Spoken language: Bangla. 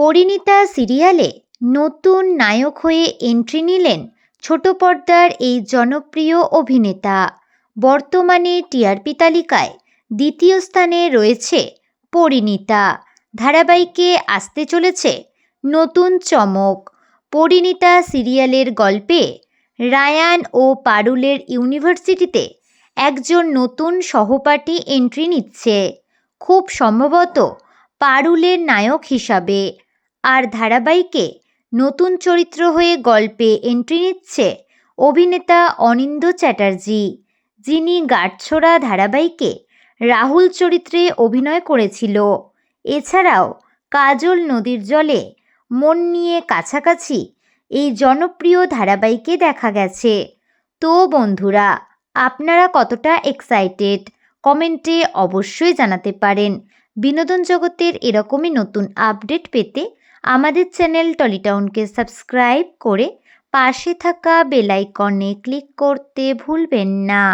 পরিণীতা সিরিয়ালে নতুন নায়ক হয়ে এন্ট্রি নিলেন ছোট পর্দার এই জনপ্রিয় অভিনেতা। বর্তমানে টিআরপি তালিকায় দ্বিতীয় স্থানে রয়েছে পরিণীতা। ধারাবাহিকে আসতে চলেছে নতুন চমক। পরিণীতা সিরিয়ালের গল্পে রায়ান ও পারুলের ইউনিভার্সিটিতে একজন নতুন সহপাঠী এন্ট্রি নিচ্ছে। খুব সম্ভবত পারুলের নায়ক হিসাবে। আর ধারাবাহিকে নতুন চরিত্র হয়ে গল্পে এন্ট্রি নিচ্ছে অভিনেতা অনিন্দ্য চ্যাটার্জি, যিনি গাঁটছড়া ধারাবাহিকে রাহুল চরিত্রে অভিনয় করেছিল। এছাড়াও কাজল নদীর জলে মন নিয়ে কাছাকাছি এই জনপ্রিয় ধারাবাহিকে দেখা গেছে। তো বন্ধুরা, আপনারা কতটা এক্সাইটেড কমেন্টে অবশ্যই জানাতে পারেন। বিনোদন জগতের এরকমই নতুন আপডেট পেতে আমাদের চ্যানেল টলিটাউনকে সাবস্ক্রাইব করে পাশে থাকা বেলাইকনে ক্লিক করতে ভুলবেন না।